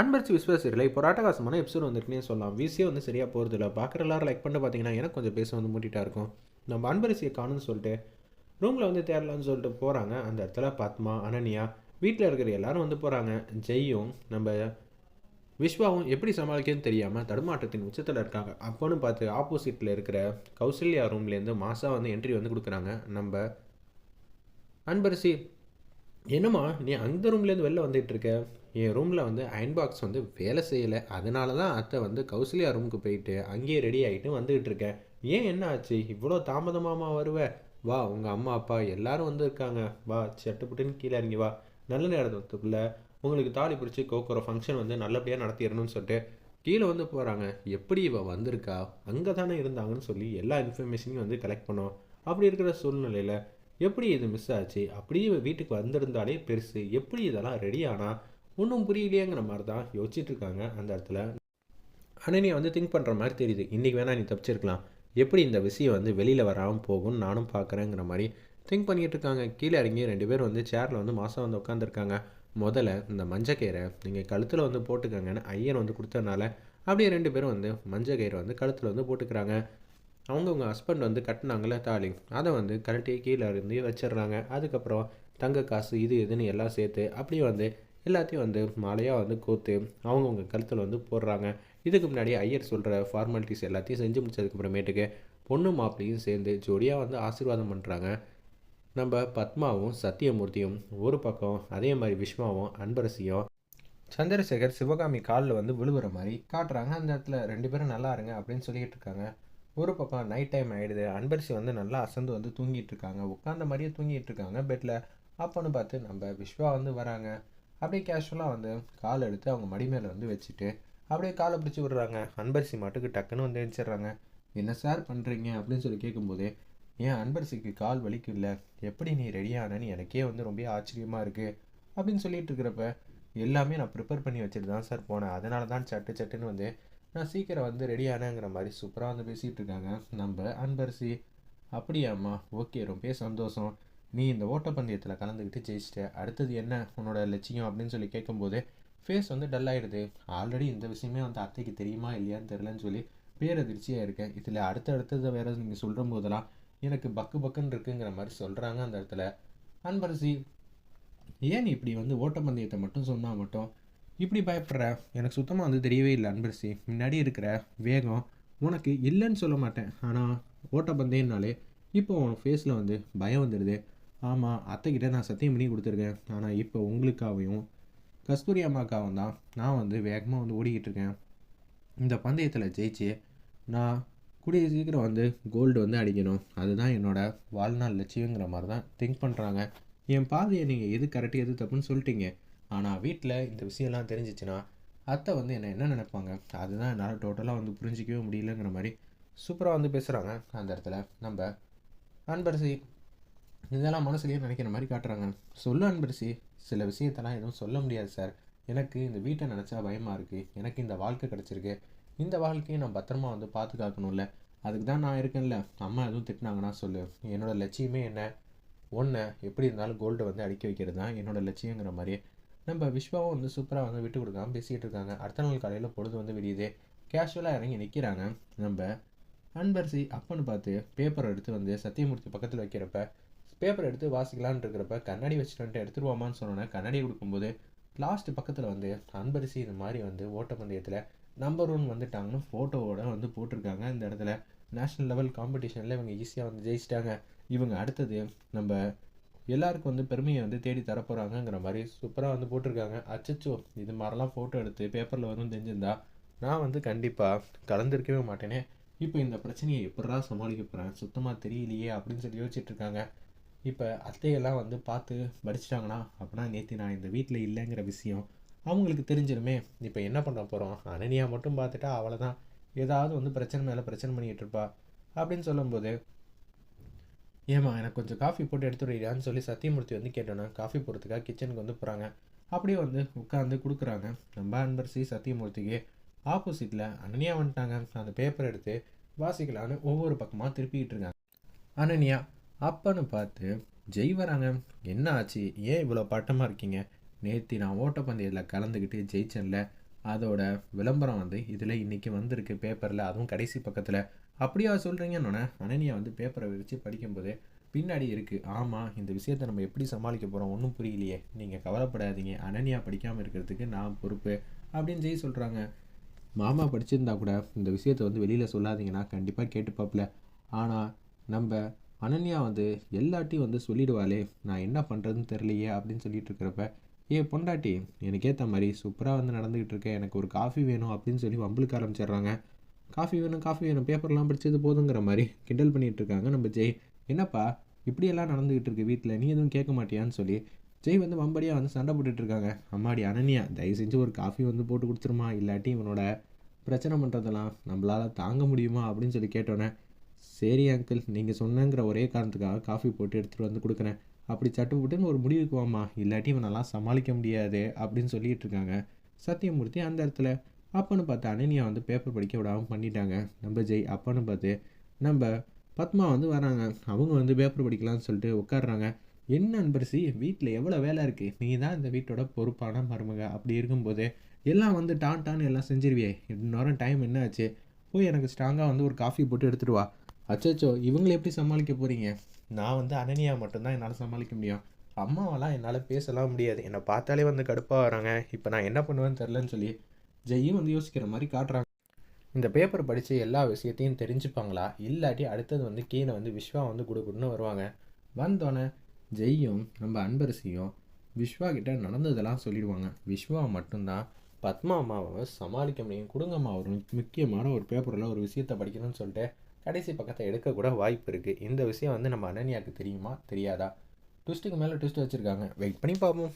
அன்பரிசி விஸ்வாசிகளை இப்போ ராட்டகாசமான எபிசோட் வந்திருக்குன்னே சொல்லலாம். விசியே வந்து சரியாக போகிறது இல்லை பார்க்குற எல்லாரும் லைக் பண்ணிட்டு பார்த்தீங்கன்னா எனக்கு கொஞ்சம் பேச வந்து மூட்டிட்டா இருக்கும். நம்ம அன்பரிசியை காணும்னு சொல்லிட்டு ரூமில் வந்து தேடலான்னு சொல்லிட்டு போகிறாங்க அந்த இடத்துல பத்மா அனன்யா வீட்டில் இருக்கிற எல்லாரும் வந்து போகிறாங்க ஜெய்யும் நம்ம விஸ்வாவும் எப்படி சமாளிக்கன்னு தெரியாமல் தடுமாற்றத்தின் உச்சத்தில் இருக்காங்க. அப்போன்னு பார்த்து ஆப்போசிட்டில் இருக்கிற கௌசல்யா ரூம்லேருந்து மாசா வந்து என்ட்ரி வந்து கொடுக்குறாங்க. நம்ம அன்பரசி என்னம்மா நீ அந்த ரூம்லேருந்து வெளில வந்துட்டு இருக்க? என் ரூமில் வந்து அயன் பாக்ஸ் வந்து வேலை செய்யலை. அதனால தான் அத்தை வந்து கௌசல்யா ரூமுக்கு போயிட்டு அங்கேயே ரெடி ஆகிட்டு வந்துக்கிட்டு இருக்கேன். ஏன் என்ன ஆச்சு? இவ்வளோ தாமதமாமா வருவ? வா உங்கள் அம்மா அப்பா எல்லாரும் வந்திருக்காங்க வா சட்டுப்புட்டுன்னு கீழே இறங்கி வா. நல்ல நேரத்துக்குள்ளே உங்களுக்கு தாலி பிடிச்சி கோக்குற ஃபங்க்ஷன் வந்து நல்லபடியாக நடத்திடணும்னு சொல்லிட்டு கீழே வந்து போகிறாங்க எப்படி இவள் வந்திருக்கா? அங்கே தானே இருந்தாங்கன்னு சொல்லி எல்லா இன்ஃபர்மேஷனையும் வந்து கலெக்ட் பண்ணோம். அப்படி இருக்கிற சூழ்நிலையில் எப்படி இது மிஸ் ஆச்சு? அப்படியே வீட்டுக்கு வந்திருந்தாலே பெருசு. எப்படி இதெல்லாம் ரெடி ஆனால் ஒன்றும் புரியலையேங்கிற மாதிரி தான் யோசிச்சுட்டு இருக்காங்க அந்த இடத்துல. அனன்யா வந்து திங்க் பண்ணுற மாதிரி தெரியுது. இன்றைக்கி வேணால் நீ தப்பிச்சிருக்கலாம். எப்படி இந்த விஷயம் வந்து வெளியில் வராமல் போகும்னு நானும் பார்க்குறேங்கிற மாதிரி திங்க் பண்ணிகிட்டு இருக்காங்க கீழே இறங்கி ரெண்டு பேரும் வந்து சேரில் வந்து மாதம் வந்து உட்காந்துருக்காங்க முதல்ல இந்த மஞ்சக்கயிறை நீங்கள் கழுத்தில் வந்து போட்டுக்கங்கன்னு ஐயன் வந்து கொடுத்ததுனால அப்படியே ரெண்டு பேரும் வந்து மஞ்சக்கயிறை வந்து கழுத்தில் வந்து போட்டுக்கிறாங்க. அவங்கவுங்க ஹஸ்பண்ட் வந்து கட்டினாங்களே தாலி. அதை வந்து கழட்டி கீழே இருந்து வச்சிடுறாங்க. அதுக்கப்புறம் தங்க காசு இது இதுன்னு எல்லாம் சேர்த்து அப்படியே வந்து எல்லாத்தையும் வந்து மாலையாக வந்து கோர்த்து அவங்கவுங்க கழுத்தில் வந்து போடுறாங்க. இதுக்கு முன்னாடி ஐயர் சொல்கிற ஃபார்மாலிட்டிஸ் எல்லாத்தையும் செஞ்சு முடிச்சதுக்கப்புறமேட்டுக்கு பொண்ணு மாப்பிளையும் சேர்ந்து ஜோடியாக வந்து ஆசீர்வாதம் பண்ணுறாங்க நம்ம பத்மாவும் சத்தியமூர்த்தியும் ஒரு பக்கம் அதே மாதிரி விஸ்வாவும் அன்பரசியும் சந்திரசேகர் சிவகாமி காலில் வந்து விழுவுற மாதிரி காட்டுறாங்க. அந்த இடத்துல ரெண்டு பேரும் நல்லா இருங்க அப்படின்னு சொல்லிட்டு இருக்காங்க. ஒரு பக்கம் நைட் டைம் ஆகிடுது அன்பரிசி வந்து நல்லா அசந்து வந்து தூங்கிட்டு இருக்காங்க. உட்காந்த மாதிரியே தூங்கிட்டு இருக்காங்க. பெட்டில் அப்போன்னு பார்த்து நம்ம விஸ்வா வந்து வராங்க. அப்படியே கேஷுவலாக வந்து கால் எடுத்து அவங்க மடி மேலே வந்து வச்சுட்டு அப்படியே காலை பிடிச்சி விடுறாங்க. அன்பரிசி மாட்டுக்கு டக்குன்னு வந்து எழுச்சிடுறாங்க என்ன சார் பண்ணுறீங்க அப்படின்னு சொல்லி கேட்கும்போது ஏன் அன்பரசிக்கு கால் வலிக்கல எப்படி நீ ரெடியானன்னு எனக்கே வந்து ரொம்ப ஆச்சரியமாக இருக்குது அப்படின்னு சொல்லிட்டு இருக்கிறப்ப எல்லாமே நான் ப்ரிப்பேர் பண்ணி வச்சுட்டு தான் சார் போனேன். அதனால தான் சட்டு சட்டுன்னு வந்து நான் சீக்கிரம் வந்து ரெடி ஆனேங்கிற மாதிரி சூப்பராக வந்து பேசிகிட்டு இருக்காங்க நம்ம அன்பரசி அப்படியாம்மா. ஓகே ரொம்ப சந்தோஷம். நீ இந்த ஓட்டப்பந்தயத்தில் கலந்துக்கிட்டு ஜெயிச்சிட்ட. அடுத்தது என்ன? உன்னோட லட்சியம் அப்படின்னு சொல்லி கேட்கும்போது ஃபேஸ் வந்து டல் ஆகிடுது ஆல்ரெடி இந்த விஷயமே வந்து அத்தைக்கு தெரியுமா இல்லையான்னு தெரிலன்னு சொல்லி பேரதிர்ச்சியாக இருக்கேன். இதில் அடுத்த அடுத்தது வேறு நீங்கள் சொல்கிற போதெல்லாம் எனக்கு பக்கு பக்குன்னு இருக்குங்கிற மாதிரி சொல்கிறாங்க அந்த இடத்துல. அன்பரசி ஏன் இப்படி வந்து ஓட்டப்பந்தயத்தை மட்டும் சொன்னால் மட்டும்? இப்படி பயப்படுற? எனக்கு சுத்தமாக வந்து தெரியவே இல்லை அன்பரசி. முன்னாடி இருக்கிற வேகம் உனக்கு இல்லைன்னு சொல்ல மாட்டேன். ஆனால் ஓட்டப்பந்தயம்னாலே இப்போ உன் ஃபேஸில் வந்து பயம் வந்துடுது. ஆமாம் அத்தைக்கிட்ட நான் சத்தியம் பண்ணி கொடுத்துருக்கேன். ஆனால் இப்போ உங்களுக்காகவும் கஸ்தூரி அம்மாக்காகவும் தான் நான் வந்து வேகமாக வந்து ஓடிக்கிட்டு இருக்கேன். இந்த பந்தயத்தில் ஜெயிச்சு நான் கூடிய சீக்கிரம் வந்து கோல்டு வந்து அடிக்கணும். அதுதான் என்னோடய வாழ்நாள் லட்சியங்கிற மாதிரி தான் திங்க் பண்ணுறாங்க என் பாதையை நீங்கள் எது கரெக்டு எது தப்புன்னு சொல்லிட்டீங்க. ஆனால் வீட்டில் இந்த விஷயம்லாம் தெரிஞ்சிச்சுன்னா அத்தை வந்து என்னை என்ன நினைப்பாங்க? அதுதான் என்னால் டோட்டலாக வந்து புரிஞ்சிக்கவே முடியலங்கிற மாதிரி சூப்பராக வந்து பேசுகிறாங்க அந்த இடத்துல நம்ம அன்பரசி இதெல்லாம் மனசுலேயே நினைக்கிற மாதிரி காட்டுறாங்க. சொல்லு அன்பரிசி சில விஷயத்தெல்லாம் எதுவும் சொல்ல முடியாது சார் எனக்கு இந்த வீட்டை நினச்சா பயமாக இருக்குது எனக்கு இந்த வாழ்க்கை கிடச்சிருக்கு. இந்த வாழ்க்கையை நான் பத்திரமா வந்து பாதுகாக்கணும்ல. அதுக்கு தான் நான் இருக்கேன்ல. அம்மா எதுவும் திட்டினாங்கன்னா சொல்லு. என்னோடய லட்சியமே என்ன? ஒன்று எப்படி இருந்தாலும் கோல்டு வந்து அடிக்க வைக்கிறது தான் என்னோடய லட்சியங்கிற மாதிரியே நம்ம விஸ்வாவும் வந்து சூப்பராக வந்து விட்டு கொடுக்காம பேசிகிட்டு இருக்காங்க. அடுத்த நாள் காலையில் பொழுது வந்து விடியுது. கேஷுவலாக இறங்கி நிற்கிறாங்க நம்ம அன்பரசி அப்பன்னு பார்த்து பேப்பர் எடுத்து வந்து சத்தியமூர்த்தி பக்கத்தில் வைக்கிறப்ப பேப்பர் எடுத்து வாசிக்கலான் இருக்கிறப்ப கண்ணாடி வச்சுட்டு வந்துட்டு எடுத்துருவாமான்னு சொன்னோன்னே கண்ணாடி கொடுக்கும்போது லாஸ்ட் பக்கத்தில் வந்து அன்பரிசி இந்த மாதிரி வந்து ஓட்டப்பந்தயத்தில் நம்பர் ஒன் வந்துட்டாங்கன்னு ஃபோட்டோவோட வந்து போட்டிருக்காங்க. இந்த இடத்துல நேஷ்னல் லெவல் காம்படிஷனில் இவங்க ஈஸியாக வந்து ஜெயிச்சிட்டாங்க. இவங்க அடுத்தது நம்ம எல்லாருக்கும் வந்து பெருமையை வந்து தேடி தரப்போகிறாங்கங்கிற மாதிரி சூப்பராக வந்து போட்டிருக்காங்க. அச்சச்சோ இது மாதிரிலாம் ஃபோட்டோ எடுத்து பேப்பரில் வரும் தெரிஞ்சிருந்தா நான் வந்து கண்டிப்பாக கலந்துருக்கவே மாட்டேனே. இப்போ இந்த பிரச்சனையை எப்படா சமாளிக்க போகிறேன் சுத்தமாக தெரியலையே அப்படின்னு சொல்லி யோசிச்சுட்ருக்காங்க இப்போ அத்தையெல்லாம் வந்து பார்த்து படிச்சிட்டாங்கன்னா அப்படின்னா நேற்று நான் இந்த வீட்டில் இல்லைங்கிற விஷயம் அவங்களுக்கு தெரிஞ்சிருமே. இப்போ என்ன பண்ண போகிறோம் அனனியா மட்டும் பார்த்துட்டா அவளை தான் ஏதாவது வந்து பிரச்சனை மேலே பிரச்சனை பண்ணிகிட்டு இருப்பா. அப்படின்னு சொல்லும்போது ஏம்மா எனக்கு கொஞ்சம் காஃபி போட்டு எடுத்துடுறியான்னு சொல்லி சத்தியமூர்த்தி வந்து கேட்டோன்னா காஃபி போடுறதுக்காக கிச்சனுக்கு வந்து போகிறாங்க அப்படியே வந்து உட்காந்து கொடுக்குறாங்க. நம்ம அன்பர் சி சத்தியமூர்த்திக்கு ஆப்போசிட்டில் அனனியா வந்துட்டாங்க. அந்த பேப்பர் எடுத்து வாசிக்கலான்னு ஒவ்வொரு பக்கமாக திருப்பிக்கிட்டு இருக்காங்க. அனனியா அப்பன்னு பார்த்து ஜெய் வராங்க என்ன ஆச்சு? ஏன் இவ்வளோ பட்டமாக இருக்கீங்க? நேற்று நான் ஓட்டப்பந்தயத்தில் கலந்துக்கிட்டு ஜெயிச்சேன்ல. அதோட விளம்பரம் வந்து இதில் இன்றைக்கி வந்திருக்கு பேப்பரில் அதுவும் கடைசி பக்கத்தில். அப்படியா சொல்கிறீங்கன்னொன்னே அனனியா வந்து பேப்பரை விரித்து படிக்கும்போது பின்னாடி இருக்குது ஆமாம் இந்த விஷயத்தை நம்ம எப்படி சமாளிக்க போகிறோம் ஒன்றும் புரியலையே. நீங்கள் கவலைப்படாதீங்க. அனனியா படிக்காமல் இருக்கிறதுக்கு நான் பொறுப்பு அப்படின்னு ஜெய் சொல்கிறாங்க மாமா படிச்சிருந்தா கூட இந்த விஷயத்தை வந்து வெளியில் சொல்லாதீங்கன்னா கண்டிப்பாக கேட்டுப்பாப்புல ஆனால் நம்ம அனன்யா வந்து எல்லாட்டையும் வந்து சொல்லிடுவாளே நான் என்ன பண்ணுறதுன்னு தெரியலையே அப்படின்னு சொல்லிட்டு இருக்கிறப்ப ஏ பொண்டாட்டி எனக்கு ஏற்ற மாதிரி சூப்பராக வந்து நடந்துக்கிட்டு இருக்கேன் எனக்கு ஒரு காஃபி வேணும் அப்படின்னு சொல்லி வம்பளுக்கு ஆரம்பிச்சிடுறாங்க. காஃபி வேணும் காஃபி வேணும் பேப்பர்லாம் படிச்சது போதுங்கிற மாதிரி கிண்டல் பண்ணிகிட்டு இருக்காங்க நம்ம ஜெய். என்னப்பா இப்படியெல்லாம் நடந்துக்கிட்டு இருக்கு வீட்டில் நீ எதுவும் கேட்க மாட்டியான்னு சொல்லி ஜெய் வந்து வம்படியாக வந்து சண்டை போட்டுட்டு இருக்காங்க. அம்மாடி அனன்யா தயவு செஞ்சு ஒரு காஃபி வந்து போட்டு கொடுத்துருமா இல்லாட்டி இவனோட பிரச்சனை பண்ணுறதெல்லாம் நம்மளால் தாங்க முடியுமா? அப்படின்னு சொல்லி கேட்டோன்னே சரி அங்கிள் நீங்கள் சொன்னங்கிற ஒரே காரணத்துக்காக காஃபி போட்டு எடுத்துகிட்டு வந்து கொடுக்குறேன். அப்படி சட்டு போட்டுன்னு ஒரு முடிவுக்கு வாமா இல்லாட்டி இவனெல்லாம் சமாளிக்க முடியாது அப்படின்னு சொல்லிட்டு இருக்காங்க சத்தியமூர்த்தி அந்த இடத்துல. அப்பன்னு பார்த்து அனன்யா வந்து பேப்பர் படிக்க விடாமல் பண்ணிட்டாங்க. நம்ம ஜெய் அப்பன்னு பார்த்து நம்ம பத்மா வந்து வராங்க. அவங்க வந்து பேப்பர் படிக்கலாம்னு சொல்லிட்டு உட்காடுறாங்க என்ன அன்பரசி வீட்டில் எவ்வளோ வேலை இருக்குது நீ தான் இந்த வீட்டோட பொறுப்பான மருமக. அப்படி இருக்கும்போது எல்லாம் வந்து டான் டான் எல்லாம் செஞ்சிருவியே. இன்னொரு டைம் என்ன ஆச்சு? போய் எனக்கு ஸ்ட்ராங்காக வந்து ஒரு காஃபி போட்டு எடுத்துகிட்டு வா. அச்சோ இவங்களை எப்படி சமாளிக்க போகிறீங்க நான் வந்து அனனியா மட்டும்தான் என்னால் சமாளிக்க முடியும். அம்மாவெல்லாம் என்னால் பேசலாம் முடியாது. என்னை பார்த்தாலே வந்து கடுப்பாக வராங்க. இப்போ நான் என்ன பண்ணுவேன்னு தெரிலன்னு சொல்லி ஜெய்யும் வந்து யோசிக்கிற மாதிரி காட்டுறாங்க. இந்த பேப்பர் படித்து எல்லா விஷயத்தையும் தெரிஞ்சுப்பாங்களா? இல்லாட்டி அடுத்தது வந்து கீழே வந்து விஸ்வா வந்து கொடுக்குன்னு வருவாங்க. வந்தோடனே ஜெய்யும் நம்ம அன்பரசியும் விஸ்வா கிட்ட நடந்ததெல்லாம் சொல்லிடுவாங்க. விஸ்வா மட்டும்தான் பத்மா அம்மாவை சமாளிக்க முடியும் கொடுங்கம்மா ஒரு முக்கியமான ஒரு பேப்பரில் ஒரு விஷயத்தை படிக்கணும்னு சொல்லிட்டு கடைசி பக்கத்தை எடுக்கக்கூட வாய்ப்பு இருக்குது இந்த விஷயம் வந்து நம்ம அனன்யாவுக்கு தெரியுமா? தெரியாதா? ட்விஸ்ட்டுக்கு மேலே ட்விஸ்ட் வச்சுருக்காங்க. வெயிட் பண்ணி பார்ப்போம்.